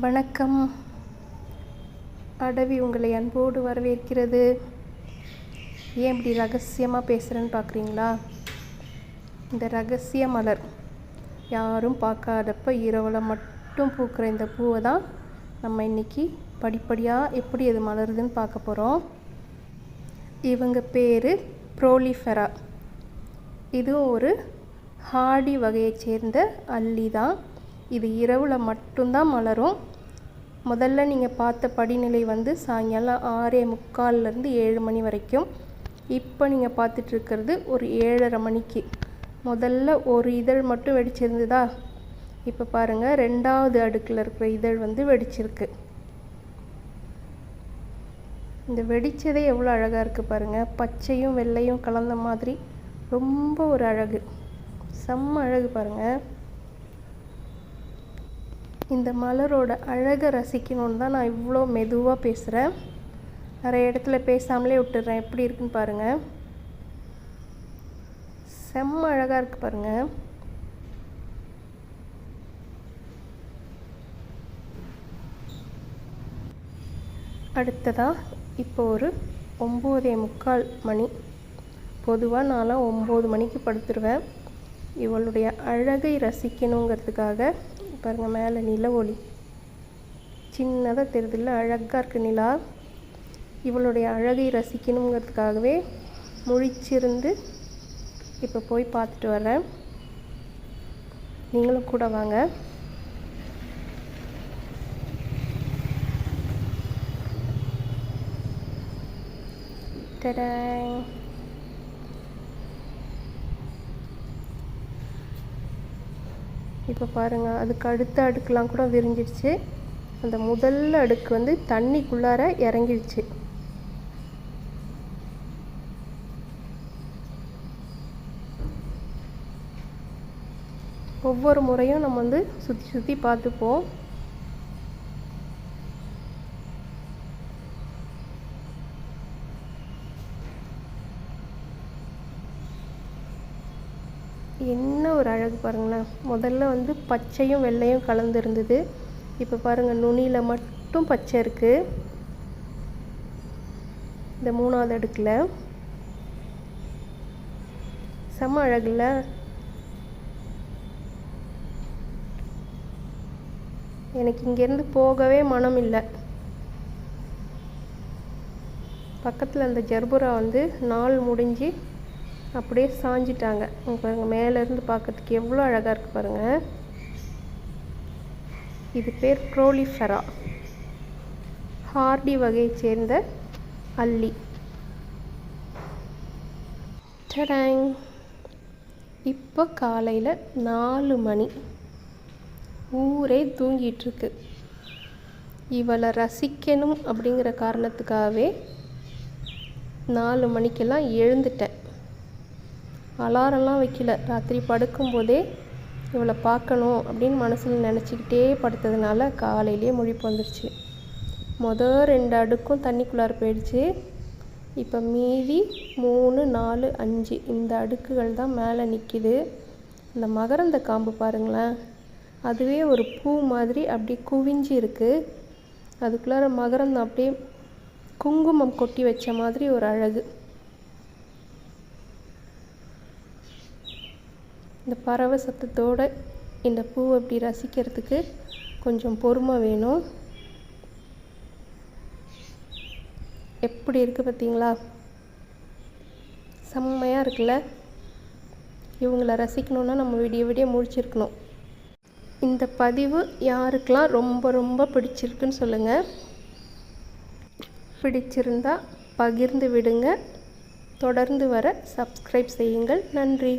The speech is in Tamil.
வணக்கம். அடவி உங்களை அன்போடு வரவேற்கிறது. ஏன் இப்படி ரகசியமாக பேசுகிறேன்னு பார்க்குறீங்களா இந்த ரகசிய மலர் யாரும் பார்க்காதப்ப இரவில் மட்டும் பூக்கிற இந்த பூவை தான் நம்ம இன்றைக்கி படிப்படியாக எப்படி அது மலருதுன்னு பார்க்க போகிறோம் இவங்க பேர் ப்ரோலிஃபெரா. இது ஒரு ஹார்டி வகையைச் சேர்ந்த அல்லி தான். இது இரவில் மட்டும்தான் மலரும். முதல்ல நீங்கள் பார்த்த படிநிலை வந்து சாயங்காலம் ஆறே முக்கால்லேருந்து ஏழு மணி வரைக்கும். இப்போ நீங்கள் பார்த்துட்ருக்கிறது ஒரு ஏழரை மணிக்கு. முதல்ல ஒரு இதழ் மட்டும் வெடிச்சிருந்ததா? இப்போ பாருங்கள் ரெண்டாவது அடுக்கில் இருக்கிற இதழ் வந்து வெடிச்சிருக்கு. இந்த வெடித்ததே எவ்வளோ அழகாக இருக்குது பாருங்கள் பச்சையும் வெள்ளையும் கலந்த மாதிரி ரொம்ப ஒரு அழகு. செம்ம அழகு பாருங்கள் இந்த மலரோட அழகை ரசிக்கணும்னு தான் நான் இவ்வளோ மெதுவாக பேசுகிறேன். நிறைய இடத்துல பேசாமலே விட்டுறேன் எப்படி இருக்குன்னு பாருங்கள் செம்ம அழகாக இருக்குது பாருங்கள் அடுத்ததாக இப்போ ஒரு ஒம்போதே முக்கால் மணி. பொதுவாக நான்லாம் ஒம்பது மணிக்கு படுத்துருவேன். இவளுடைய அழகை ரசிக்கணுங்கிறதுக்காக பாருங்கள் மேலே நில ஒளி. சின்னதாக தெரியுதுல்ல அழகாக இருக்குது நிலா. இவளுடைய அழகை ரசிக்கணுங்கிறதுக்காகவே முழிச்சிருந்து இப்போ போய் பார்த்துட்டு வரேன் நீங்களும் கூட வாங்க. டடாங் இப்போ பாருங்கள் அதுக்கு அடுத்த அடுக்கெலாம் கூட விரிஞ்சிடுச்சு. அந்த முதல் அடுக்கு வந்து தண்ணிக்குள்ளார இறங்கிடுச்சு. ஒவ்வொரு முறையும் நம்ம வந்து சுற்றி சுற்றி பார்த்துப்போம். என்ன ஒரு அழகு பாருங்களேன். முதல்ல வந்து பச்சையும் வெள்ளையும் கலந்து இருந்தது. இப்போ பாருங்கள் நுனியில் மட்டும் பச்சை இருக்குது இந்த மூணாவது அடுக்கில். செம்ம அழகுல எனக்கு இங்கேருந்து போகவே மனம் இல்லை. பக்கத்தில் அந்த ஜர்புரா வந்து நாள் முடிஞ்சு அப்படியே சாஞ்சிட்டாங்க. பாருங்கள் மேலேருந்து பார்க்கறதுக்கு எவ்வளோ அழகாக இருக்குது பாருங்கள் இது பேர் ப்ரோலிஃபெரா ஹார்டி வகையை சேர்ந்த அல்லி. டடாங் இப்போ காலையில் நாலு மணி. ஊரே தூங்கிட்டுருக்கு இவளை ரசிக்கணும் அப்படிங்கிற காரணத்துக்காகவே நாலு மணிக்கெல்லாம் எழுந்துட்டேன். அலாரம்லாம் வைக்கல. ராத்திரி படுக்கும்போதே இவளை பார்க்கணும் அப்படின்னு மனசில் நினச்சிக்கிட்டே படுத்ததுனால காலையிலேயே முழிப்பு வந்துருச்சு. மொதல் ரெண்டு அடுக்கும் தண்ணிக்குள்ளார போயிடுச்சு. இப்போ மீதி மூணு நாலு அஞ்சு இந்த அடுக்குகள் தான் மேலே நிற்கிது இந்த மகரந்த காம்பு பாருங்களேன். அதுவே ஒரு பூ மாதிரி அப்படியே குவிஞ்சு இருக்குது அதுக்குள்ளார மகரந்தம் அப்படியே குங்குமம் கொட்டி வச்ச மாதிரி ஒரு அழகு. இந்த பறவை சத்தத்தோடு இந்த பூ அப்படி ரசிக்கிறதுக்கு கொஞ்சம் பொறுமை வேணும். எப்படி இருக்குது பார்த்தீங்களா? செம்மையாக இருக்குல்ல? இவங்களை ரசிக்கணுன்னா நம்ம விடிய விடிய முழிச்சிருக்கணும். இந்த பதிவு யாருக்கெல்லாம் ரொம்ப ரொம்ப பிடிச்சிருக்குன்னு சொல்லுங்கள் பிடிச்சிருந்தா பகிர்ந்து விடுங்க. தொடர்ந்து வர சப்ஸ்கிரைப் செய்யுங்கள். நன்றி.